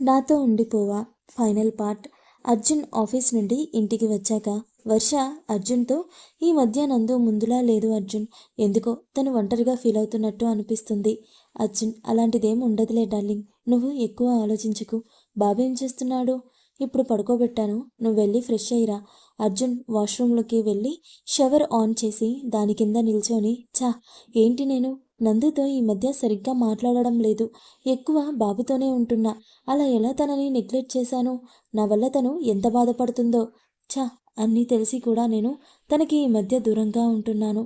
నాతో ఉండిపోవా final part. Arjun office నుండి ఇంటికి వచ్చాక వర్ష అర్జున్తో ఈ మధ్య నందు ముందులా లేదు అర్జున్. ఎందుకో తను ఒంటరిగా ఫీల్ అవుతున్నట్టు అనిపిస్తుంది. అర్జున్ అలాంటిదేం ఉండదులే డార్లింగ్. నువ్వు ఎక్కువ ఆలోచించకు. బాబు ఏం చేస్తున్నాడు? ఇప్పుడు పడుకోబెట్టాను. నువ్వు వెళ్ళి ఫ్రెష్ అయ్యిరా. అర్జున్ వాష్రూమ్లోకి వెళ్ళి షవర్ ఆన్ చేసి దాని కింద నిల్చొని చా ఏంటి నేను? నందుతో ఈ మధ్య సరిగ్గా మాట్లాడడం లేదు. ఎక్కువ బాబుతోనే ఉంటున్నా. అలా ఎలా తనని నెగ్లెక్ట్ చేశాను? నా వల్ల తను ఎంత బాధపడుతుందో? ఛా! అన్నీ తెలిసి కూడా నేను తనకి ఈ మధ్య దూరంగా ఉంటున్నాను.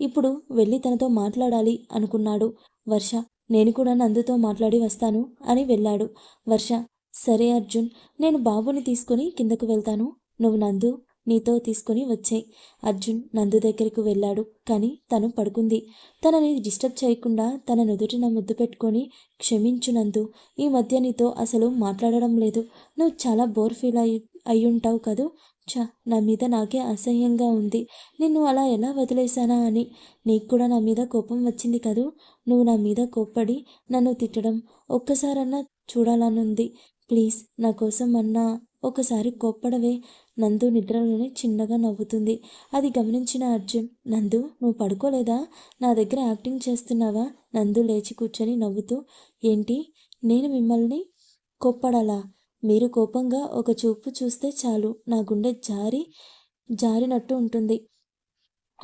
ఇప్పుడు వెళ్ళి తనతో మాట్లాడాలి అనుకున్నాడు. వర్ష నేను కూడా నందుతో మాట్లాడి వస్తాను అని వెళ్ళాడు. వర్ష సరే అర్జున్ నేను బాబుని తీసుకుని కిందకు వెళ్తాను. నువ్వు నందు నీతో తీసుకొని వచ్చాయి. అర్జున్ నందు దగ్గరకు వెళ్ళాడు. కానీ తను పడుకుంది. తనని డిస్టర్బ్ చేయకుండా తన నుదుటిన ముద్దు పెట్టుకొని క్షమించు నందు. ఈ మధ్య నీతో అసలు మాట్లాడడం లేదు. నువ్వు చాలా బోర్ ఫీల్ అయి అయ్యుంటావు కదూ? చా నా మీద నాకే అసహ్యంగా ఉంది. నిన్ను అలా ఎలా వదిలేశానా అని. నీకు కూడా నా మీద కోపం వచ్చింది కదూ? నువ్వు నా మీద కోప్పడి నన్ను తిట్టడం ఒక్కసారన్నా చూడాలనుంది. ప్లీజ్ నా కోసం అన్నా. ఒకసారి కోప్పడవే. నందు నిద్రలోనే చిన్నగా నవ్వుతుంది. అది గమనించిన అర్జున్ నందు నువ్వు పడుకోలేదా? నా దగ్గర యాక్టింగ్ చేస్తున్నావా? నందు లేచి కూర్చొని నవ్వుతూ ఏంటి? నేను మిమ్మల్ని కోప్పడాలా? మీరు కోపంగా ఒక చూపు చూస్తే చాలు. నా గుండె జారి జారినట్టు ఉంటుంది.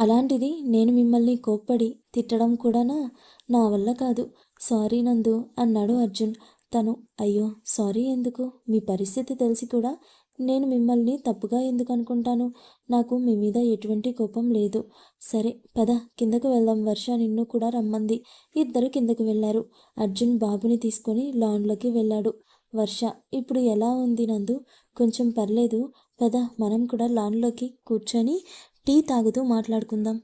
అలాంటిది నేను మిమ్మల్ని కోప్పడి తిట్టడం కూడానా? నా వల్ల కాదు. సారీ నందు అన్నాడు అర్జున్. తను అయ్యో సారీ ఎందుకు? మీ పరిస్థితి తెలిసి కూడా నేను మిమ్మల్ని తప్పుగా ఎందుకు అనుకుంటాను? నాకు మీ మీద ఎటువంటి కోపం లేదు. సరే పద కిందకు వెళ్దాం. వర్ష నిన్ను కూడా రమ్మంది. ఇద్దరు కిందకు వెళ్ళారు అర్జున్ బాబుని తీసుకొని లాన్లోకి వెళ్ళాడు. వర్ష ఇప్పుడు ఎలా ఉంది నందు? కొంచెం పర్లేదు. పద మనం కూడా లాన్లోకి కూర్చొని టీ తాగుతూ మాట్లాడుకుందాం.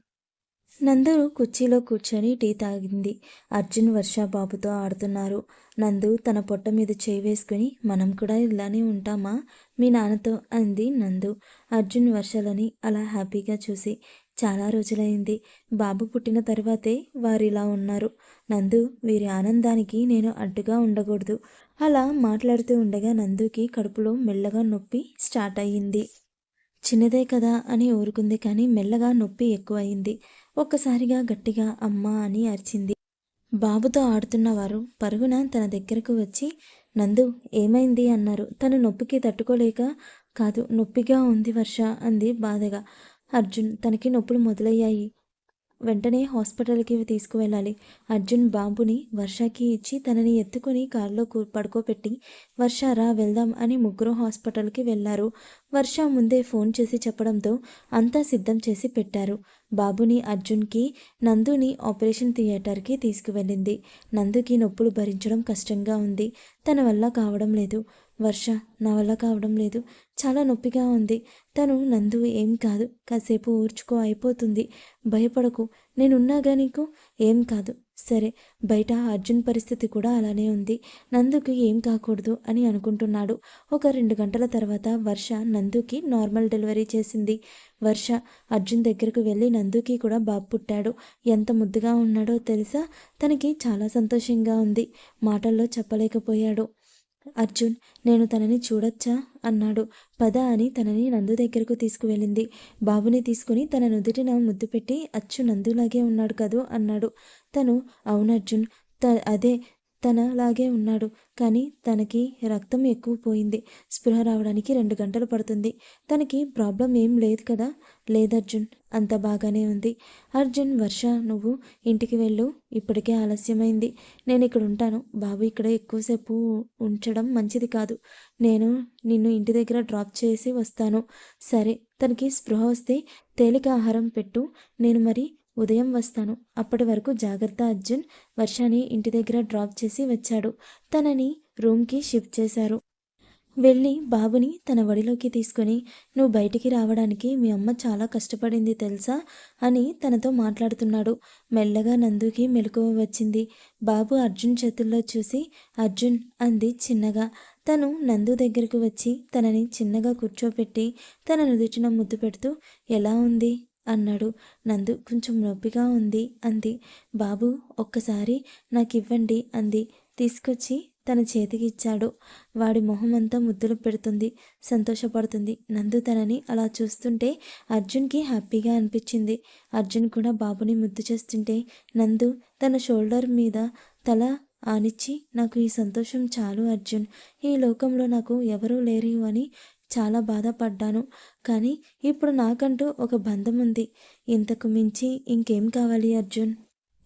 నందు కుర్చీలో కూర్చొని టీ తాగింది. అర్జున్ వర్ష బాబుతో ఆడుతున్నారు. నందు తన పొట్ట మీద చేయి వేసుకుని మనం కూడా ఇలానే ఉంటామా? మీ నాన్నతో అంది నందు. అర్జున్ వర్షలని అలా హ్యాపీగా చూసి చాలా రోజులైంది. బాబు పుట్టిన తర్వాతే వారిలా ఉన్నారు. నందు వీరి ఆనందానికి నేను అడ్డుగా ఉండకూడదు. అలా మాట్లాడుతూ ఉండగా నందుకి కడుపులో మెల్లగా నొప్పి స్టార్ట్ అయ్యింది. చిన్నదే కదా అని ఊరుకుంది కానీ మెల్లగా నొప్పి ఎక్కువయింది ఒక్కసారిగా గట్టిగా అమ్మ అని అరిచింది. బాబుతో ఆడుతున్నవారు పరుగున తన దగ్గరకు వచ్చి నందు ఏమైంది అన్నారు. తను నొప్పికి తట్టుకోలేక కాదు నొప్పిగా ఉంది వర్ష అంది బాధగా. అర్జున్ తనకి నొప్పులు మొదలయ్యాయి. వెంటనే హాస్పిటల్కి తీసుకువెళ్ళాలి. అర్జున్ బాబుని వర్షకి ఇచ్చి తనని ఎత్తుకుని కారులో పడుకోబెట్టి వర్ష రా వెళ్దాం అని ముగ్గురు హాస్పిటల్కి వెళ్ళారు. వర్ష ముందే ఫోన్ చేసి చెప్పడంతో అంతా సిద్ధం చేసి పెట్టారు. బాబుని అర్జున్కి నందుని ఆపరేషన్ థియేటర్కి తీసుకువెళ్ళింది. నందుకి నొప్పులు భరించడం కష్టంగా ఉంది. తన వల్ల కావడం లేదు. వర్ష నా వల్ల కావడం లేదు. చాలా నొప్పిగా ఉంది. తను నందు ఏం కాదు. కాసేపు ఊర్చుకో అయిపోతుంది. భయపడకు. నేనున్నాగా నీకు? ఏం కాదు. సరే బయట అర్జున్ పరిస్థితి కూడా అలానే ఉంది. నందుకి ఏం కాకూడదు అని అనుకుంటున్నాడు. ఒక రెండు గంటల తర్వాత వర్ష నందుకి నార్మల్ డెలివరీ చేసింది. వర్ష అర్జున్ దగ్గరకు వెళ్ళి నందుకి కూడా బాబు పుట్టాడు. ఎంత ముద్దుగా ఉన్నాడో తెలుసా? తనకి చాలా సంతోషంగా ఉంది. మాటల్లో చెప్పలేకపోయాడు. అర్జున్ నేను తనని చూడొచ్చా? అన్నాడు. పద అని తనని నందు దగ్గరకు తీసుకువెళ్ళింది. బాబుని తీసుకుని తన నుదుటిన ముద్దు పెట్టి అచ్చు నందులాగే ఉన్నాడు కదూ? అన్నాడు. తను అవును అర్జున్ త అదే తనలాగే ఉన్నాడు. కానీ తనకి రక్తం ఎక్కువ పోయింది. స్పృహ రావడానికి రెండు గంటలు పడుతుంది. తనకి ప్రాబ్లం ఏం లేదు కదా? లేదు అర్జున్. అంత బాగానే ఉంది. అర్జున్ వర్ష నువ్వు ఇంటికి వెళ్ళు. ఇప్పటికే ఆలస్యమైంది. నేను ఇక్కడ ఉంటాను. బాబు ఇక్కడ ఎక్కువసేపు ఉంచడం మంచిది కాదు. నేను నిన్ను ఇంటి దగ్గర డ్రాప్ చేసి వస్తాను. సరే. తనకి స్పృహ వస్తే తేలిక ఆహారం పెట్టు. నేను మరి ఉదయం వస్తాను. అప్పటి వరకు జాగ్రత్త అర్జున్ వర్షాని ఇంటి దగ్గర డ్రాప్ చేసి వచ్చాడు. తనని రూమ్కి షిఫ్ట్ చేశారు. వెళ్ళి బాబుని తన వడిలోకి తీసుకొని నువ్వు బయటికి రావడానికి మీ అమ్మ చాలా కష్టపడింది తెలుసా? అని తనతో మాట్లాడుతున్నాడు. మెల్లగా నందుకి మెలకువ వచ్చింది. బాబు అర్జున్ చేతుల్లో చూసి అర్జున్ అంది చిన్నగా. తను నందు దగ్గరకు వచ్చి తనని చిన్నగా కూర్చోపెట్టి తన నుదుటిన ముద్దు పెడుతూ ఎలా ఉంది? అన్నాడు. నందు కొంచెం నొప్పిగా ఉంది అంది. బాబు ఒక్కసారి నాకు ఇవ్వండి అంది. తీసుకొచ్చి తన చేతికి ఇచ్చాడు. వాడి మొహం అంతా ముద్దులు పెడుతుంది సంతోషపడుతుంది. నందు తనని అలా చూస్తుంటే అర్జున్కి హ్యాపీగా అనిపించింది. అర్జున్ కూడా బాబుని ముద్దు చేస్తుంటే నందు తన షోల్డర్ మీద తల ఆనిచ్చి నాకు ఈ సంతోషం చాలు అర్జున్. ఈ లోకంలో నాకు ఎవరూ లేరు అని చాలా బాధపడ్డాను. కానీ ఇప్పుడు నాకంటూ ఒక బంధం ఉంది. ఇంతకు మించి ఇంకేం కావాలి అర్జున్?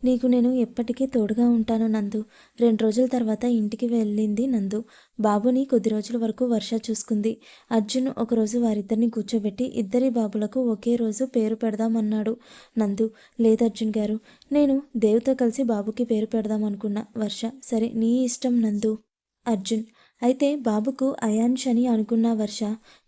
నీకు నేను ఎప్పటికీ తోడుగా ఉంటాను నందు. రెండు రోజుల తర్వాత ఇంటికి వెళ్ళింది నందు. బాబుని కొద్ది రోజుల వరకు వర్ష చూసుకుంది. అర్జున్ ఒకరోజు వారిద్దరిని కూర్చోబెట్టి ఇద్దరి బాబులకు ఒకే రోజు పేరు పెడదామన్నాడు నందు. లేదు అర్జున్ గారు నేను దేవుతో కలిసి బాబుకి పేరు పెడదాం అనుకున్నా. వర్ష సరే నీ ఇష్టం నందు. అర్జున్ అయితే బాబుకు అయాన్ష్ అని అనుకున్నా వర్ష.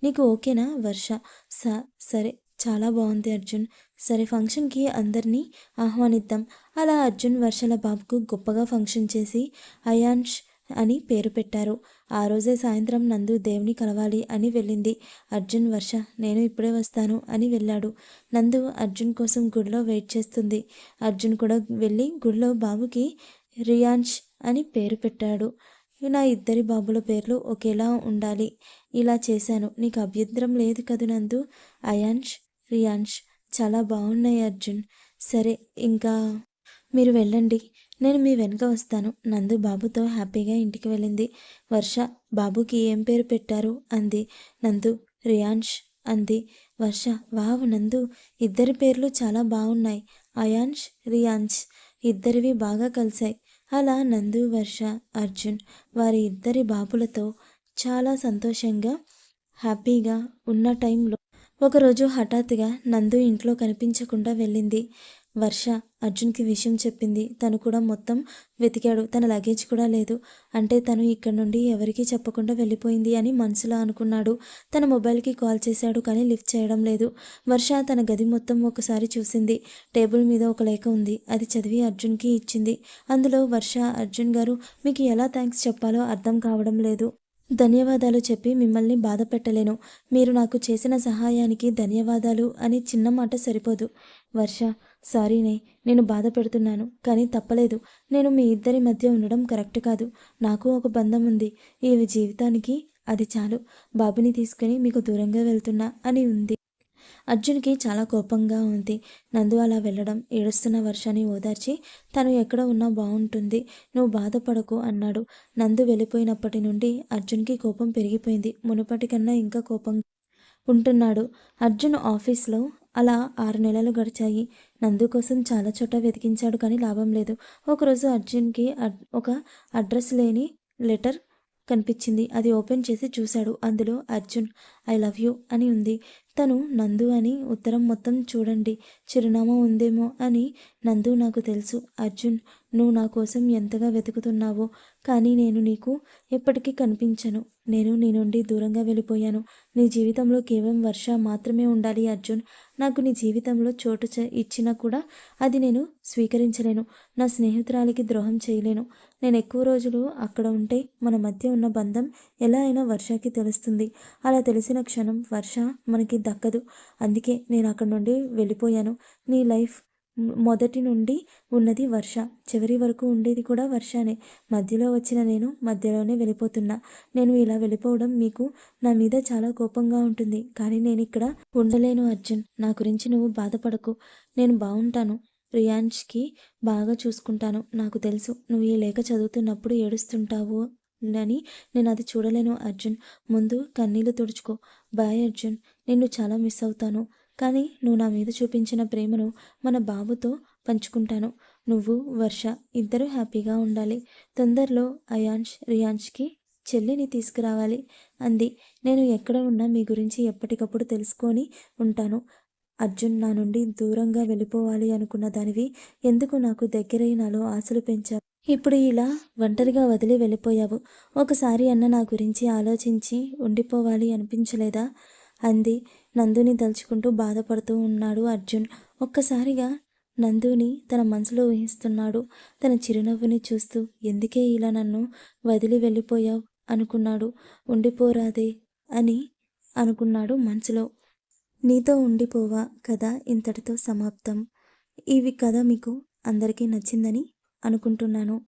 నీకు ఓకేనా వర్ష? స సరే. చాలా బాగుంది అర్జున్. సరే ఫంక్షన్కి అందరినీ ఆహ్వానిద్దాం. అలా అర్జున్ వర్షల బాబుకు గొప్పగా ఫంక్షన్ చేసి అయాన్ష్ అని పేరు పెట్టారు. ఆ రోజే సాయంత్రం నందు దేవుని కలవాలి అని వెళ్ళింది. అర్జున్ వర్ష నేను ఇప్పుడే వస్తాను అని వెళ్ళాడు. నందు అర్జున్ కోసం గుడిలో వెయిట్ చేస్తుంది. అర్జున్ కూడా వెళ్ళి గుడిలో బాబుకి రియాన్ష్ అని పేరు పెట్టాడు. నా ఇద్దరి బాబుల పేర్లు ఒకేలా ఉండాలి. ఇలా చేశాను. నీకు అభ్యంతరం లేదు కదు నందు? అయాన్ష్ రియాన్ష్ చాలా బాగున్నాయి అర్జున్. సరే ఇంకా మీరు వెళ్ళండి. నేను మీ వెనుక వస్తాను. నందు బాబుతో హ్యాపీగా ఇంటికి వెళ్ళింది. వర్ష బాబుకి ఏం పేరు పెట్టారు? అంది. నందు రియాన్ష్ అంది. వర్ష వావ్ నందు ఇద్దరి పేర్లు చాలా బాగున్నాయి. అయాన్ష్ రియాన్ష్ ఇద్దరివి బాగా కలిశాయి. అలా నందు వర్ష అర్జున్ వారి ఇద్దరి బాబులతో చాలా సంతోషంగా హ్యాపీగా ఉన్న టైంలో ఒకరోజు హఠాత్తుగా నందు ఇంట్లో కనిపించకుండా వెళ్ళింది. వర్ష అర్జున్కి విషయం చెప్పింది. తను కూడా మొత్తం వెతికాడు. తన లగేజ్ కూడా లేదు. అంటే తను ఇక్కడ నుండి ఎవరికీ చెప్పకుండా వెళ్ళిపోయింది అని మనసులో అనుకున్నాడు. తన మొబైల్కి కాల్ చేశాడు కానీ లిఫ్ట్ చేయడం లేదు. వర్ష తన గది మొత్తం ఒకసారి చూసింది. టేబుల్ మీద ఒక లేఖ ఉంది. అది చదివి అర్జున్కి ఇచ్చింది. అందులో వర్ష అర్జున్ గారు మీకు ఎలా థ్యాంక్స్ చెప్పాలో అర్థం కావడం లేదు. ధన్యవాదాలు చెప్పి మిమ్మల్ని బాధ పెట్టలేను. మీరు నాకు చేసిన సహాయానికి ధన్యవాదాలు అని చిన్న మాట సరిపోదు. వర్ష సారీనే నేను బాధ పెడుతున్నాను కానీ తప్పలేదు. నేను మీ ఇద్దరి మధ్య ఉండడం కరెక్ట్ కాదు. నాకు ఒక బంధం ఉంది. ఈ జీవితానికి అది చాలు. బాబుని తీసుకుని మీకు దూరంగా వెళ్తున్నా అని ఉంది. అర్జున్కి చాలా కోపంగా ఉంది. నందు అలా వెళ్ళడం ఏడుస్తున్న వర్షాన్ని ఓదార్చి తను ఎక్కడ ఉన్నా బాగుంటుంది నువ్వు బాధపడకు అన్నాడు. నందు వెళ్ళిపోయినప్పటి నుండి అర్జున్కి కోపం పెరిగిపోయింది. మునుపటి కన్నా ఇంకా కోపం ఉంటున్నాడు. అర్జున్ ఆఫీస్లో అలా ఆరు నెలలు గడిచాయి. నందు కోసం చాలా చోట వెతికించాడు కానీ లాభం లేదు. ఒకరోజు అర్జున్కి ఒక అడ్రస్ లేని లెటర్ కనిపించింది. అది ఓపెన్ చేసి చూశాడు. అందులో అర్జున్ ఐ లవ్ యూ అని ఉంది. తను నందు అని ఉత్తరం మొత్తం చూడండి. చిరునామా ఉందేమో అని నందు నాకు తెలుసు. అర్జున్ నువ్వు నా కోసం ఎంతగా వెతుకుతున్నావో కానీ నేను నీకు ఎప్పటికీ కనిపించను. నేను నీ నుండి దూరంగా వెళ్ళిపోయాను. నీ జీవితంలో కేవలం వర్ష మాత్రమే ఉండాలి అర్జున్. నాకు నీ జీవితంలో చోటు ఇచ్చినా కూడా అది నేను స్వీకరించలేను. నా స్నేహితురాలికి ద్రోహం చేయలేను. నేను ఎక్కువ రోజులు అక్కడ ఉంటే మన మధ్య ఉన్న బంధం ఎలా అయినా వర్షకి తెలుస్తుంది. అలా తెలిసిన క్షణం వర్ష మనకి దక్కదు. అందుకే నేను అక్కడ నుండి వెళ్ళిపోయాను. నీ లైఫ్ మొదటి నుండి ఉన్నది వర్ష. చివరి వరకు ఉండేది కూడా వర్షానే. మధ్యలో వచ్చిన నేను మధ్యలోనే వెళ్ళిపోతున్నా. నేను ఇలా వెళ్ళిపోవడం మీకు నా మీద చాలా కోపంగా ఉంటుంది. కానీ నేను ఇక్కడ ఉండలేను అర్జున్. నా గురించి నువ్వు బాధపడకు. నేను బాగుంటాను రియాన్ష్కి బాగా చూసుకుంటాను. నాకు తెలుసు నువ్వు ఈ లేఖ చదువుతున్నప్పుడు ఏడుస్తుంటావు అని నేను అది చూడలేను అర్జున్. ముందు కన్నీళ్ళు తుడుచుకో. బాయ్ అర్జున్. నిన్ను చాలా మిస్ అవుతాను. కానీ నువ్వు నా మీద చూపించిన ప్రేమను మన బాబుతో పంచుకుంటాను. నువ్వు వర్ష ఇద్దరూ హ్యాపీగా ఉండాలి. తొందరలో అయాన్ష్ రియాన్ష్కి చెల్లిని తీసుకురావాలి అంది. నేను ఎక్కడ ఉన్నా మీ గురించి ఎప్పటికప్పుడు తెలుసుకొని ఉంటాను. అర్జున్ నా నుండి దూరంగా వెళ్ళిపోవాలి అనుకున్న దానివి ఎందుకు నాకు దగ్గరై నాలో ఆశలు పెంచావు ఇప్పుడు ఇలా ఒంటరిగా వదిలి వెళ్ళిపోయావు. ఒకసారి అన్న నా గురించి ఆలోచించి ఉండిపోవాలి అనిపించలేదా? అంది. నందుని తలుచుకుంటూ బాధపడుతూ ఉన్నాడు అర్జున్. ఒక్కసారిగా నందుని తన మనసులో ఊహిస్తున్నాడు. తన చిరునవ్వుని చూస్తూ ఎందుకే ఇలా నన్ను వదిలి వెళ్ళిపోయావు అనుకున్నాడు. ఉండిపోరాదే అని అనుకున్నాడు మనసులో. నీతో ఉండిపోవా కథ ఇంతటితో సమాప్తం. ఇవి కథ మీకు అందరికీ నచ్చిందని అనుకుంటున్నాను.